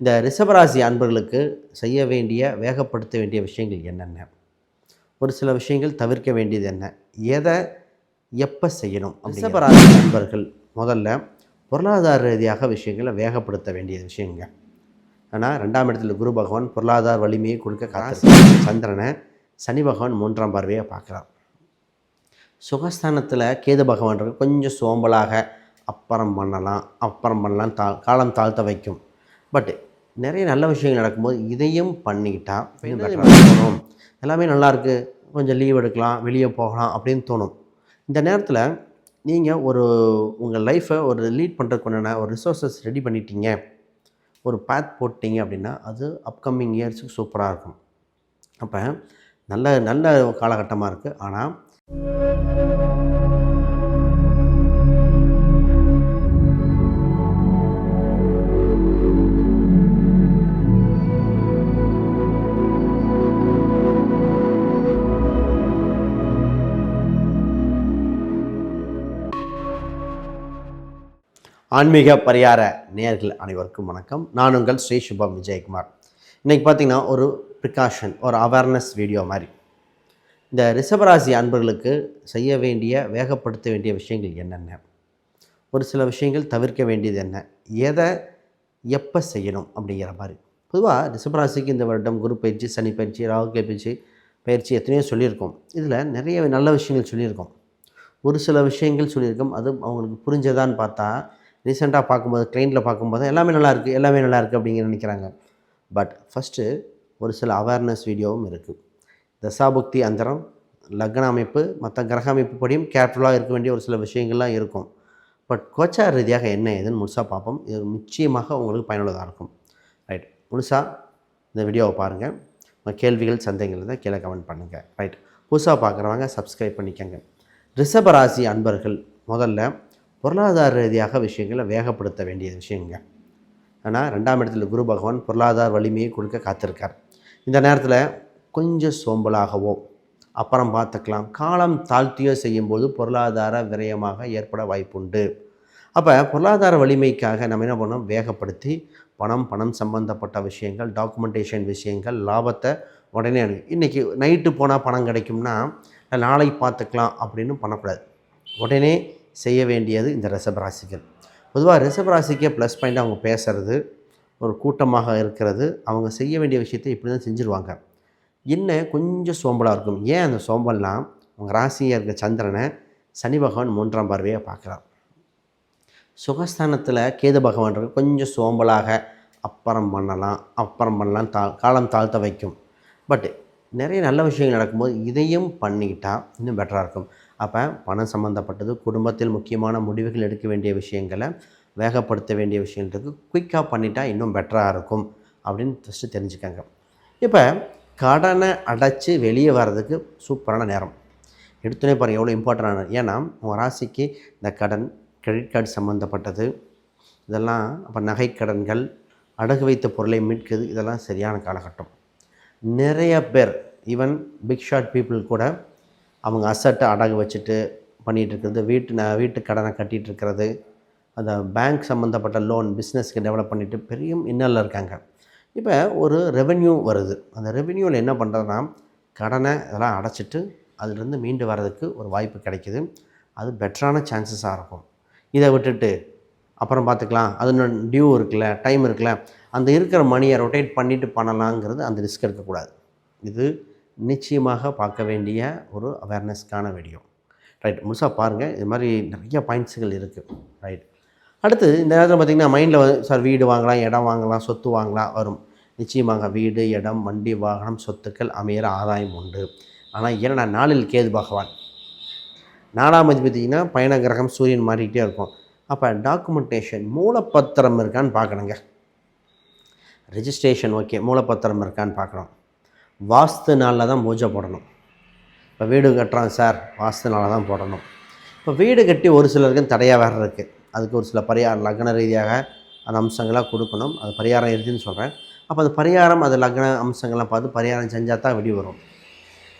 இந்த ரிஷபராசி அன்பர்களுக்கு செய்ய வேண்டிய வேகப்படுத்த வேண்டிய விஷயங்கள் என்னென்ன? ஒரு சில விஷயங்கள் தவிர்க்க வேண்டியது என்ன? எதை எப்போ செய்யணும் ரிஷபராசி அன்பர்கள் முதல்ல பொருளாதார ரீதியாக விஷயங்களை வேகப்படுத்த வேண்டிய விஷயங்க. ஆனால் ரெண்டாம் இடத்துல குரு பகவான் பொருளாதார வலிமையை கொடுக்க காசு சந்திரனை சனி பகவான் மூன்றாம் பார்வையை பார்க்குறார். சுகஸ்தானத்தில் கேது பகவான் இருக்கு கொஞ்சம் சோம்பலாக அப்புறம் பண்ணலாம் அப்புறம் பண்ணலாம் தா காலம் தாழ்த்த வைக்கும். பட் நிறைய நல்ல விஷயங்கள் நடக்கும்போது இதையும் பண்ணிக்கிட்டா தோணும். எல்லாமே நல்லாயிருக்கு கொஞ்சம் லீவ் எடுக்கலாம் வெளியே போகலாம் அப்படின்னு தோணும். இந்த நேரத்தில் நீங்கள் ஒரு உங்கள் லைஃப்பை ஒரு லீட் பண்ணுறதுக்கு ஒரு ரிசோர்ஸஸ் ரெடி பண்ணிட்டீங்க. ஒரு பாத் போட்டிங்க அப்படின்னா அது அப்கமிங் இயர்ஸுக்கு சூப்பராக இருக்கும். அப்போ நல்ல நல்ல காலகட்டமாக இருக்குது ஆனால் ஆன்மீக பரிகார நேயர்கள் அனைவருக்கும் வணக்கம். நான் உங்கள் ஸ்ரீ சுபம் விஜயகுமார். இன்றைக்கி பார்த்தீங்கன்னா ஒரு ப்ரிகாஷன் ஒரு அவேர்னஸ் வீடியோ மாதிரி. இந்த ரிஷபராசி அன்பர்களுக்கு செய்ய வேண்டிய வேகப்படுத்த வேண்டிய விஷயங்கள் என்னென்ன? ஒரு சில விஷயங்கள் தவிர்க்க வேண்டியது என்ன? எதை எப்போ செய்யணும் அப்படிங்கிற மாதிரி. பொதுவாக ரிஷபராசிக்கு இந்த வருடம் குரு பயிற்சி சனி பயிற்சி ராகுகே பயிற்சி பயிற்சி எத்தனையோ சொல்லியிருக்கோம். இதில் நிறைய நல்ல விஷயங்கள் சொல்லியிருக்கோம். ஒரு சில விஷயங்கள் சொல்லியிருக்கோம். அது அவங்களுக்கு புரிஞ்சதான்னு பார்த்தா ரீசெண்டாக பார்க்கும்போது ட்ரெயினில் பார்க்கும்போது எல்லாமே நல்லாயிருக்கு எல்லாமே நல்லா இருக்குது அப்படிங்கிற நினைக்கிறாங்க. பட் ஃபஸ்ட்டு ஒரு சில அவேர்னஸ் வீடியோவும் இருக்குது தசாபுக்தி அந்தரம் லக்ன அமைப்பு மற்ற கிரக அமைப்பு படியும் கேர்ஃபுல்லாக இருக்க வேண்டிய ஒரு சில விஷயங்கள்லாம் இருக்கும். பட் கோச்சார் ரீதியாக என்ன ஏதுன்னு முழுசாக பார்ப்போம். இது நிச்சயமாக உங்களுக்கு பயனுள்ளதாக இருக்கும். ரைட். முழுசாக இந்த வீடியோவை பாருங்கள் உங்கள் கேள்விகள் சந்தேகங்கள் இருந்தால் கீழே கமெண்ட் பண்ணுங்கள் ரைட். புதுசாக பார்க்குறவங்க சப்ஸ்கிரைப் பண்ணிக்கோங்க. ரிஷபராசி அன்பர்கள் முதல்ல பொருளாதார ரீதியாக விஷயங்களை வேகப்படுத்த வேண்டிய விஷயங்க. ஆனால் ரெண்டாம் இடத்துல குரு பகவான் பொருளாதார வலிமையை கொடுக்க காத்திருக்கார். இந்த நேரத்தில் கொஞ்சம் சோம்பலாகவோ அப்புறம் பார்த்துக்கலாம். காலம் தாழ்த்தியோ செய்யும்போது பொருளாதார விரயமாக ஏற்பட வாய்ப்புண்டு. அப்போ பொருளாதார வலிமைக்காக நம்ம என்ன பண்ணோம்? வேகப்படுத்தி பணம் பணம் சம்பந்தப்பட்ட விஷயங்கள் டாக்குமெண்டேஷன் விஷயங்கள் லாபத்தை உடனே அணு இன்றைக்கி நைட்டு போனால் பணம் கிடைக்கும்னா நாளைக்கு பார்த்துக்கலாம் அப்படின்னு பண்ணக்கூடாது. உடனே செய்ய வேண்டியது இந்த ரிஷபராசிகள். பொதுவாக ரிஷபராசிக்கே ப்ளஸ் பாயிண்ட் அவங்க பேசுகிறது ஒரு கூட்டமாக இருக்கிறது அவங்க செய்ய வேண்டிய விஷயத்தை இப்படி தான் செஞ்சுருவாங்க. என்ன கொஞ்சம் சோம்பலாக இருக்கும். ஏன் அந்த சோம்பல்லாம் அவங்க ராசியாக இருக்க சந்திரனை சனி பகவான் மூன்றாம் பார்வையை பார்க்குறார். சுகஸ்தானத்தில் கேது பகவான் இருக்கு கொஞ்சம் சோம்பலாக அப்புறம் பண்ணலாம் அப்புறம் பண்ணலாம் தா காலம் தாழ்த்த வைக்கும். பட் நிறைய நல்ல விஷயங்கள் நடக்கும்போது இதையும் பண்ணிக்கிட்டால் இன்னும் பெட்டராக இருக்கும். அப்போ பணம் சம்மந்தப்பட்டது குடும்பத்தில் முக்கியமான முடிவுகள் எடுக்க வேண்டிய விஷயங்களை வேகப்படுத்த வேண்டிய விஷயங்களுக்கு குயிக்காக பண்ணிட்டா இன்னும் பெட்டராக இருக்கும் அப்படின்னு ஃபஸ்ட்டு தெரிஞ்சுக்கங்க. இப்போ கடனை அடைச்சி வெளியே வர்றதுக்கு சூப்பரான நேரம். எடுத்துனே பாருங்கள் எவ்வளோ இம்பார்ட்டண்டான ஏன்னா உங்கள் ராசிக்கு இந்த கடன் கிரெடிட் கார்டு சம்மந்தப்பட்டது இதெல்லாம் அப்போ நகைக்கடன்கள் அடகு வைத்த பொருளை மீட்குது இதெல்லாம் சரியான காலகட்டம். நிறைய பேர் ஈவன் பிக் ஷாட் பீப்புள் கூட அவங்க அசட்டை அடகு வச்சுட்டு பண்ணிகிட்டு இருக்கிறது வீட்டு ந வீட்டு கடனை கட்டிகிட்டு இருக்கிறது அந்த பேங்க் சம்மந்தப்பட்ட லோன் பிஸ்னஸ்க்கு டெவலப் பண்ணிவிட்டு பெரிய இன்னலில் இருக்காங்க. இப்போ ஒரு ரெவென்யூ வருது. அந்த ரெவென்யூவில் என்ன பண்ணுறதுனா கடனை இதெல்லாம் அடைச்சிட்டு அதுலேருந்து மீண்டு வர்றதுக்கு ஒரு வாய்ப்பு கிடைக்கிது. அது பெட்டரான சான்சஸாக இருக்கும். இதை விட்டுட்டு அப்புறம் பார்த்துக்கலாம். அது டியூ இருக்குல்ல டைம் இருக்குல்ல. அந்த இருக்கிற மணியை ரொட்டேட் பண்ணிவிட்டு பண்ணலாங்கிறது அந்த ரிஸ்க் எடுக்கக்கூடாது இது நிச்சயமாக பார்க்க வேண்டிய ஒரு அவேர்னஸ்க்கான வீடியோ ரைட் முழுசாக பாருங்கள் இது மாதிரி நிறைய பாயிண்ட்ஸுகள் இருக்குது ரைட் அடுத்து இந்த நேரத்தில் பார்த்திங்கன்னா மைண்டில் சார் வீடு வாங்கலாம் இடம் வாங்கலாம் சொத்து வாங்கலாம் வரும். நிச்சயமாக வீடு இடம் வண்டி வாகனம் சொத்துக்கள் அமையிற ஆதாயம் உண்டு. ஆனால் ஏன்னா நாளில் கேது பகவான். நாலாம் பார்த்திங்கன்னா பயண கிரகம் சூரியன் மாறிக்கிட்டே இருக்கும். அப்போ டாக்குமெண்டேஷன் மூலப்பத்திரம் இருக்கான்னு பார்க்கணுங்க. ரெஜிஸ்ட்ரேஷன் ஓகே மூலப்பத்திரம் இருக்கான்னு பார்க்கணும். வாஸ்து நாளில் தான் பூஜை போடணும். இப்போ வீடு கட்டுறான் சார் வாஸ்து நாளில் தான் போடணும். இப்போ வீடு கட்டி ஒரு சிலருக்கு தடையாக வேறு இருக்குது அதுக்கு ஒரு சில பரிகாரம் லக்ன ரீதியாக அந்த அம்சங்களாக கொடுக்கணும். அது பரிகாரம் இருக்குதுன்னு சொல்கிறேன் அப்போ அந்த பரிகாரம் அது லக்ன அம்சங்கள்லாம் பார்த்து பரிகாரம் செஞ்சால் தான் வெடி வரும்.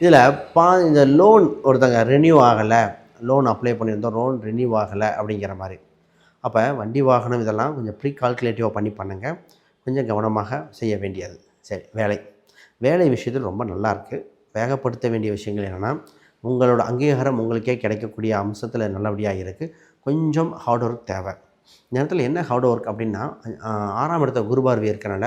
இதில் பா இந்த லோன் ஒருத்தங்க ரெனியூ ஆகலை. லோன் அப்ளை பண்ணியிருந்தோம் லோன் ரெனியூ ஆகலை அப்படிங்கிற மாதிரி. அப்போ வண்டி வாகனம் இதெல்லாம் கொஞ்சம் ப்ரீ கால்குலேட்டிவாக பண்ணி பண்ணுங்கள் கொஞ்சம் கவனமாக செய்ய வேண்டியது. சரி வேலை. வேலை விஷயத்தில் ரொம்ப நல்லா இருக்குது வேகப்படுத்த வேண்டிய விஷயங்கள் என்னென்னா உங்களோட அங்கீகாரம் உங்களுக்கே கிடைக்கக்கூடிய அம்சத்தில் நல்லபடியாக இருக்குது கொஞ்சம் ஹார்ட் ஒர்க் தேவை. இந்த நேரத்தில் என்ன ஹார்ட் ஒர்க் அப்படின்னா ஆறாம் இடத்த குருபார்வை இருக்கிறனால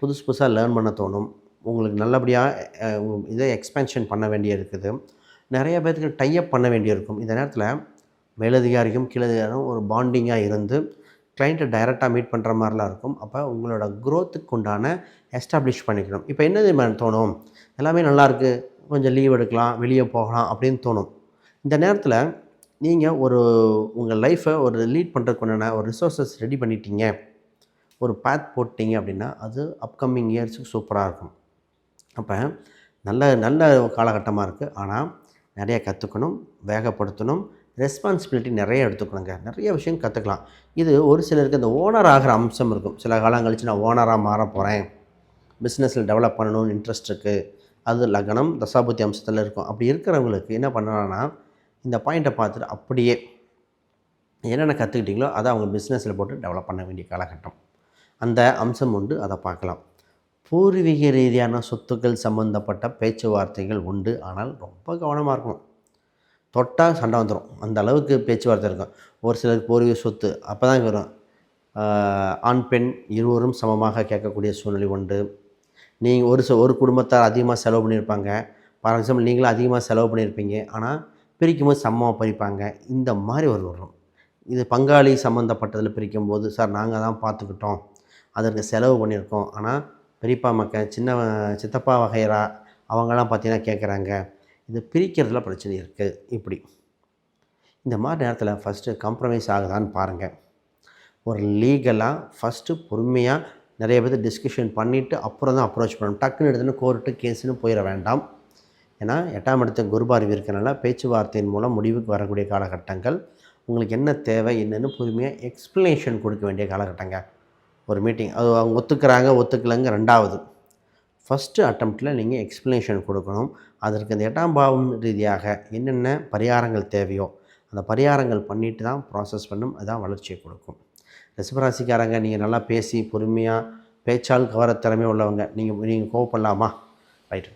புதுசு புதுசாக லேர்ன் பண்ண தோணும். உங்களுக்கு நல்லபடியாக இதை எக்ஸ்பென்ஷன் பண்ண வேண்டிய இருக்குது. நிறைய பேர்த்துக்கு டைப் பண்ண வேண்டியிருக்கும். இந்த நேரத்தில் மேலதிகாரிக்கும் கீழதிகாரியும் ஒரு பாண்டிங்காக இருந்து கிளைண்ட்டை டைரெக்டாக மீட் பண்ணுற மாதிரிலாம் இருக்கும். அப்போ உங்களோட க்ரோத்துக்கு உண்டான எஸ்டாப்ளிஷ் பண்ணிக்கணும். இப்போ என்ன தோணும்? எல்லாமே நல்லாயிருக்கு கொஞ்சம் லீவ் எடுக்கலாம் வெளியே போகலாம் அப்படின்னு தோணும். இந்த நேரத்தில் நீங்கள் ஒரு உங்கள் லைஃப்பை ஒரு லீட் பண்ணுறதுக்கு உண்டான ஒரு ரிசோர்ஸஸ் ரெடி பண்ணிட்டீங்க. ஒரு பேத் போட்டிங்க அப்படின்னா அது அப்கமிங் இயர்ஸுக்கு சூப்பராக இருக்கும். அப்போ நல்ல நல்ல காலகட்டமாக இருக்குது ஆனால் நிறைய கற்றுக்கணும் வேகப்படுத்தணும். ரெஸ்பான்சிபிலிட்டி நிறைய எடுத்துக்கணுங்க. நிறைய விஷயம் கற்றுக்கலாம் இது ஒரு சிலருக்கு இந்த ஓனர் ஆகிற அம்சம் இருக்கும். சில காலம் கழிச்சு நான் ஓனராக மாற போகிறேன் பிஸ்னஸில் டெவலப் பண்ணணும்னு இன்ட்ரெஸ்ட் இருக்குது அது லக்னம் தசாபுத்தி அம்சத்தில் இருக்கும். அப்படி இருக்கிறவங்களுக்கு என்ன பண்ணலான்னா இந்த பாயிண்ட்டை பார்த்துட்டு அப்படியே என்னென்ன கற்றுக்கிட்டீங்களோ அதை அவங்க பிஸ்னஸில் போட்டு டெவலப் பண்ண வேண்டிய காலகட்டம். அந்த அம்சம் உண்டு அதை பார்க்கலாம். பூர்வீக ரீதியான சொத்துக்கள் சம்மந்தப்பட்ட பேச்சுவார்த்தைகள் உண்டு. ஆனால் ரொம்ப கவனமாக இருக்கும் தொட்டால் சண்டை வந்துடும். அந்த அளவுக்கு பேச்சுவார்த்தை இருக்கும். ஒரு சிலருக்கு பூர்வீக சொத்து அப்போ தான் வரும். ஆண் பெண் இருவரும் சமமாக கேட்கக்கூடிய சூழ்நிலை உண்டு. நீங்கள் ஒரு ஒரு குடும்பத்தார் அதிகமாக செலவு பண்ணியிருப்பாங்க. ஃபார் எக்ஸாம்பிள் நீங்களும் அதிகமாக செலவு பண்ணியிருப்பீங்க. ஆனால் பிரிக்கும் போது சமமாக பிரிப்பாங்க இந்த மாதிரி ஒரு வரும். இது பங்காளி சம்மந்தப்பட்டதில் பிரிக்கும்போது சார் நாங்கள் தான் பார்த்துக்கிட்டோம். அதற்கு செலவு பண்ணியிருக்கோம். ஆனால் பெரியப்பா மக்கள் சின்ன சித்தப்பா வகையரா அவங்களாம் பார்த்தீங்கன்னா கேட்குறாங்க. இது பிரிக்கிறதுல பிரச்சனை இருக்குது இப்படி. இந்த மாதிரி நேரத்தில் ஃபஸ்ட்டு காம்ப்ரமைஸ் ஆகுதான்னு பாருங்கள் ஒரு லீகலாக ஃபஸ்ட்டு பொறுமையாக நிறைய பேர் டிஸ்கஷன் பண்ணிவிட்டு அப்புறம் தான் அப்ரோச் பண்ணணும். டக்குன்னு எடுத்துன்னு கோர்ட்டு கேஸுன்னு போயிட வேண்டாம். ஏன்னா எட்டாம் இடத்த குருபார்வி இருக்கிறனால பேச்சுவார்த்தையின் மூலம் முடிவுக்கு வரக்கூடிய காலகட்டங்கள் உங்களுக்கு என்ன தேவை என்னென்னு பொறுமையாக எக்ஸ்ப்ளனேஷன் கொடுக்க வேண்டிய காலகட்டங்க. ஒரு மீட்டிங் அது அவங்க ஒத்துக்கிறாங்க ஒத்துக்கலைங்க ரெண்டாவது. ஃபஸ்ட்டு அட்டம்ப்டில் நீங்கள் எக்ஸ்ப்ளனேஷன் கொடுக்கணும். அதற்கு இந்த எட்டாம் பாவம் ரீதியாக என்னென்ன பரிகாரங்கள் தேவையோ அந்த பரிகாரங்கள் பண்ணிட்டு தான் ப்ராசஸ் பண்ணும். அதுதான் வளர்ச்சியை கொடுக்கும். ரிசபராசிக்காரங்க நீங்கள் நல்லா பேசி பொறுமையாக பேச்சால் கவர திறமை உள்ளவங்க நீங்கள் நீங்கள் கோவப்படலாமா? ரைட்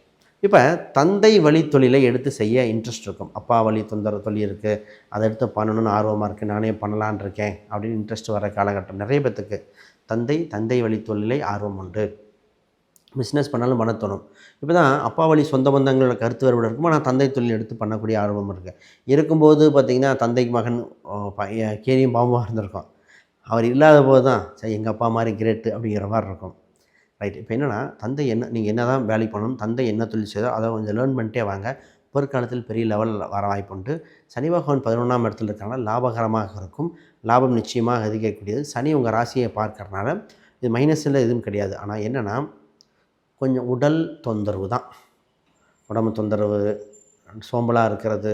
இப்போ தந்தை வழி தொழிலை எடுத்து செய்ய இன்ட்ரெஸ்ட் இருக்கும். அப்பா வழி தொந்தர தொழில் இருக்குது அதை எடுத்து பண்ணணும்னு ஆர்வமாக இருக்குது நானே பண்ணலான் இருக்கேன் அப்படின்னு இன்ட்ரெஸ்ட் வர காலகட்டம் நிறைய பேத்துக்கு தந்தை தந்தை வழி தொழிலை ஆர்வம் உண்டு. பிஸ்னஸ் பண்ணாலும் பண்ண தோணும் இப்போ தான் அப்பா வழி சொந்த பந்தங்களோட கருத்து வேறுபாடு இருக்கும்? ஆனால் தந்தை தொழில் எடுத்து பண்ணக்கூடிய ஆர்வம் இருக்குது இருக்கும்போது பார்த்திங்கன்னா தந்தைக்கு மகன் கேரியும் பாம்புமாக இருந்திருக்கும். அவர் இல்லாத போது தான் சரி எங்கள் அப்பா மாதிரி கிரேட்டு அப்படிங்கிற மாதிரி இருக்கும். ரைட் இப்போ என்னென்னா தந்தை என்ன நீங்கள் என்ன தான் வேலைக்கு பண்ணணும் தந்தை என்ன தொழில் செய்தோ அதை கொஞ்சம் லேர்ன் பண்ணிட்டே வாங்க. பொற்காலத்தில் பெரிய லெவலில் வர வாய்ப்புண்டு சனி பகவான் பதினொன்றாம் இடத்துல இருக்கனால லாபகரமாக இருக்கும். லாபம் நிச்சயமாக அதிகரிக்கக்கூடியது. சனி உங்கள் ராசியை பார்க்கறனால இது மைனஸில் எதுவும் கிடையாது. ஆனால் என்னென்னா கொஞ்சம் உடல் தொந்தரவு தான். உடம்பு தொந்தரவு சோம்பலாக இருக்கிறது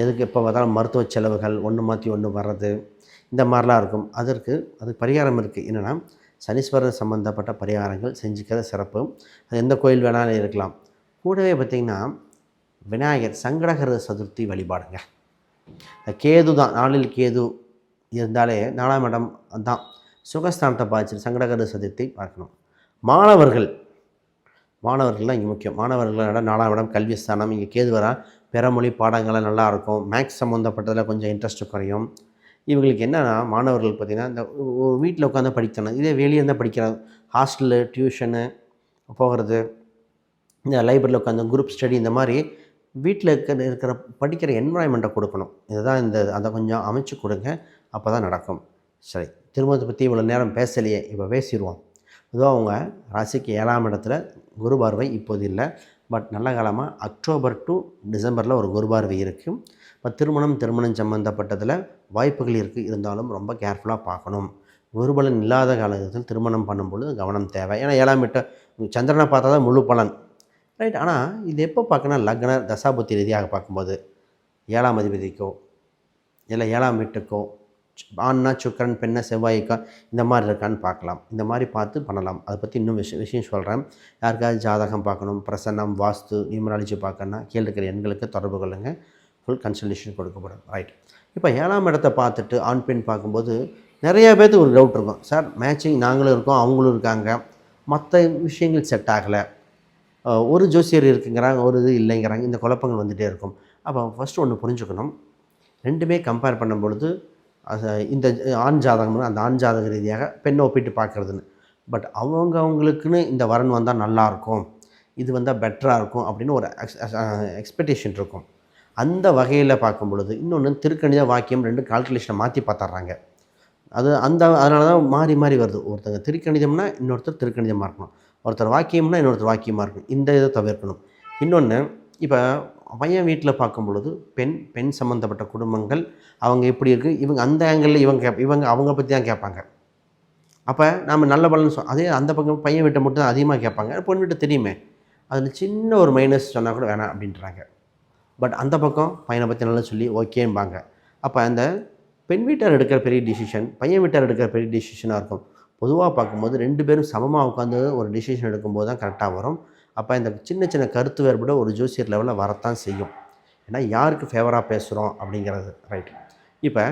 எதுக்கு எப்போ பார்த்தாலும் மருத்துவ செலவுகள் ஒன்று மாற்றி ஒன்று வர்றது இந்த மாதிரிலாம் இருக்கும். அதற்கு அது பரிகாரம் இருக்குது என்னென்னா சனீஸ்வரர் சம்மந்தப்பட்ட பரிகாரங்கள் செஞ்சுக்கிறது சிறப்பு. அது எந்த கோயில் வேணாலும் இருக்கலாம். கூடவே பார்த்திங்கன்னா விநாயகர் சங்கடகர சதுர்த்தி வழிபாடுங்க. கேது தான் நாளில் கேது இருந்தாலே நாலாம் இடம் தான். சுகஸ்தானத்தை பார்த்து சங்கடகர சதுர்த்தி பார்க்கணும். மாணவர்கள் மாணவர்கள் தான் இங்கே முக்கியம். மாணவர்களோட நாலாம் இடம் கல்வி ஸ்தானம் இங்கே கேது வரா பிறமொழி பாடங்கள்லாம் நல்லா இருக்கும். மேக்ஸ் சம்மந்தப்பட்டதில் கொஞ்சம் இன்ட்ரெஸ்ட் குறையும். இவங்களுக்கு என்னென்னா மாணவர்கள் பார்த்திங்கன்னா இந்த வீட்டில் உட்காந்து படிக்கணும். இதே வெளியே இருந்தால் படிக்கிறாங்க. ஹாஸ்டலு டியூஷனு போகிறது. இந்த லைப்ரரியில் உட்காந்து குரூப் ஸ்டடி இந்த மாதிரி வீட்டில் இருக்கிற இருக்கிற படிக்கிற என்வரான்மெண்ட்டை கொடுக்கணும். இதுதான் இந்த அதை கொஞ்சம் அமைச்சு கொடுங்க. அப்போ தான் நடக்கும். சரி. திருமணத்தை பற்றி இவ்வளோ நேரம் பேசலையே. இப்போ பேசிடுவோம். இதோ அவங்க ராசிக்கு ஏழாம் இடத்துல குரு பார்வை இப்போது இல்லை. பட் நல்ல காலமாக அக்டோபர் டு டிசம்பரில் ஒரு குரு பார்வை இருக்கும். இப்போ திருமணம் திருமணம் சம்மந்தப்பட்டதில் வாய்ப்புகள் இருக்குது இருந்தாலும் ரொம்ப கேர்ஃபுல்லாக பார்க்கணும். குருபலன் இல்லாத காலத்தில் திருமணம் பண்ணும்பொழுது கவனம் தேவை. ஏன்னா ஏழாம் வீட்டை சந்திரனை பார்த்தா தான் முழு பலன். ரைட் ஆனால் இது எப்போ பார்க்கணும் லக்ன தசாபுத்தி ரீதியாக பார்க்கும்போது ஏழாம் அதிபதிக்கோ இல்லை ஏழாம் வீட்டுக்கோ ஆண்னா சுக்கரன் பெண்ணை செவ்வாய்க்கா இந்த மாதிரி இருக்கான்னு பார்க்கலாம். இந்த மாதிரி பார்த்து பண்ணலாம். அதை பற்றி இன்னும் விஷயம் விஷயம் சொல்கிறேன் யாருக்காவது ஜாதகம் பார்க்கணும் பிரசன்னம் வாஸ்து நியூமராலஜி பார்க்கணுன்னா கீழே இருக்கிற எண்களுக்கு தொடர்பு கொள்ளுங்கள் ஃபுல் கன்சல்டேஷன் கொடுக்கப்படும். ரைட் இப்போ ஏழாம் இடத்தை பார்த்துட்டு ஆண் பெண் பார்க்கும்போது நிறைய பேர்த்துக்கு ஒரு டவுட் இருக்கும். சார் மேட்சிங் நாங்களும் இருக்கோம் அவங்களும் இருக்காங்க. மற்ற விஷயங்கள் செட் ஆகலை. ஒரு ஜோசியர் இருக்குங்கிறாங்க ஒரு இது இல்லைங்கிறாங்க. இந்த குழப்பங்கள் வந்துகிட்டே இருக்கும். அப்போ ஃபஸ்ட்டு ஒன்று புரிஞ்சுக்கணும். ரெண்டுமே கம்பேர் பண்ணும் பொழுது இந்த ஆண் ஜாதகம் அந்த ஆண் ஜாதக ரீதியாக பெண்ணை ஒப்பிட்டு பார்க்குறதுன்னு. பட் அவங்க அவங்களுக்குன்னு இந்த வரன் வந்தால் நல்லாயிருக்கும் இது வந்தால் பெட்டராக இருக்கும் அப்படின்னு ஒரு எக்ஸ் எக்ஸ்பெக்டேஷன் இருக்கும். அந்த வகையில் பார்க்கும் பொழுது இன்னொன்று திருக்கணித வாக்கியம் ரெண்டு கால்குலேஷனை மாற்றி பார்த்துட்றாங்க அது அந்த அதனால தான் மாறி மாறி வருது. ஒருத்தங்க திருக்கணிதம்னா இன்னொருத்தர் திருக்கணிதமாக இருக்கணும். ஒருத்தர் வாக்கியம்னா இன்னொருத்தர் வாக்கியமாக இருக்கணும். இந்த இதை தவிர்க்கணும். இன்னொன்று இப்போ பையன் வீட்டில் பார்க்கும் பொழுது பெண் பெண் சம்மந்தப்பட்ட குடும்பங்கள் அவங்க எப்படி இருக்குது இவங்க அந்த ஆங்கிளில் இவங்க கேப் இவங்க அவங்க பற்றி தான் கேட்பாங்க. அப்போ நம்ம நல்ல பலன் சொ அதே அந்த பக்கம் பையன் வீட்டை மட்டும் தான் அதிகமாக கேட்பாங்க. பொண்ணு வீட்டை தெரியுமே. அதில் சின்ன ஒரு மைனஸ் சொன்னால் கூட வேணாம் அப்படின்றாங்க. பட் அந்த பக்கம் பையனை பற்றி நல்லா சொல்லி ஓகேம்பாங்க. அப்போ அந்த பெண் வீட்டார் எடுக்கிற பெரிய டிசிஷன் பையன் வீட்டார் எடுக்கிற பெரிய டிசிஷனாக இருக்கும். பொதுவாக பார்க்கும்போது ரெண்டு பேரும் சமமாக உட்காந்து ஒரு டிசிஷன் எடுக்கும்போது தான் கரெக்டாக வரும். அப்போ இந்த சின்ன சின்ன கருத்து வேறுபட ஒரு ஜோசியர் லெவலில் வரத்தான் செய்யும். ஏன்னா யாருக்கு ஃபேவராக பேசுகிறோம் அப்படிங்கிறது ரைட் இப்போ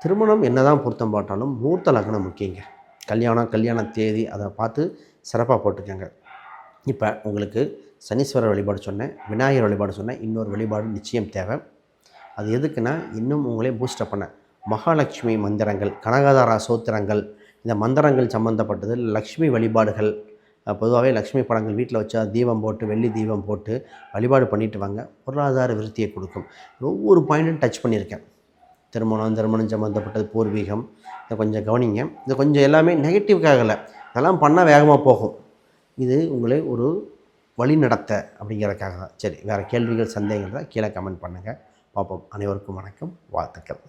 திருமணம் என்னதான் பொருத்தம் போட்டாலும் மூர்த்த லக்னம் முக்கியங்க. கல்யாணம் கல்யாண தேதி அதை பார்த்து சிறப்பாக போட்டுக்கோங்க இப்போ உங்களுக்கு சனீஸ்வரர் வழிபாடு சொன்னேன் விநாயகர் வழிபாடு சொன்னேன் இன்னொரு வழிபாடு நிச்சயம் தேவை. அது எதுக்குன்னா இன்னும் உங்களே பூஸ்டப் பண்ண. மகாலட்சுமி மந்திரங்கள் கனகதாரா சோத்திரங்கள் இந்த மந்திரங்கள் சம்மந்தப்பட்டது லக்ஷ்மி வழிபாடுகள் பொதுவாகவே லக்ஷ்மி படங்கள் வீட்டில் வச்சா தீபம் போட்டு வெள்ளி தீபம் போட்டு வழிபாடு பண்ணிட்டு வாங்க. பொருளாதார விருத்தியை கொடுக்கும். ஒவ்வொரு பாயிண்ட்டும் டச் பண்ணியிருக்கேன். திருமணம் திருமணம் சம்மந்தப்பட்டது பூர்வீகம் இதை கொஞ்சம் கவனிங்க. இது கொஞ்சம் எல்லாமே நெகட்டிவ்காகல இதெல்லாம் பண்ணால் வேகமாக போகும். இது உங்களை ஒரு வழி நடத்த அப்படிங்கிறதுக்காக தான். சரி வேறு கேள்விகள் சந்தேகங்கள் தான் கீழே கமெண்ட் பண்ணுங்கள் பார்ப்போம். அனைவருக்கும் வணக்கம். வாழ்த்துக்கள்.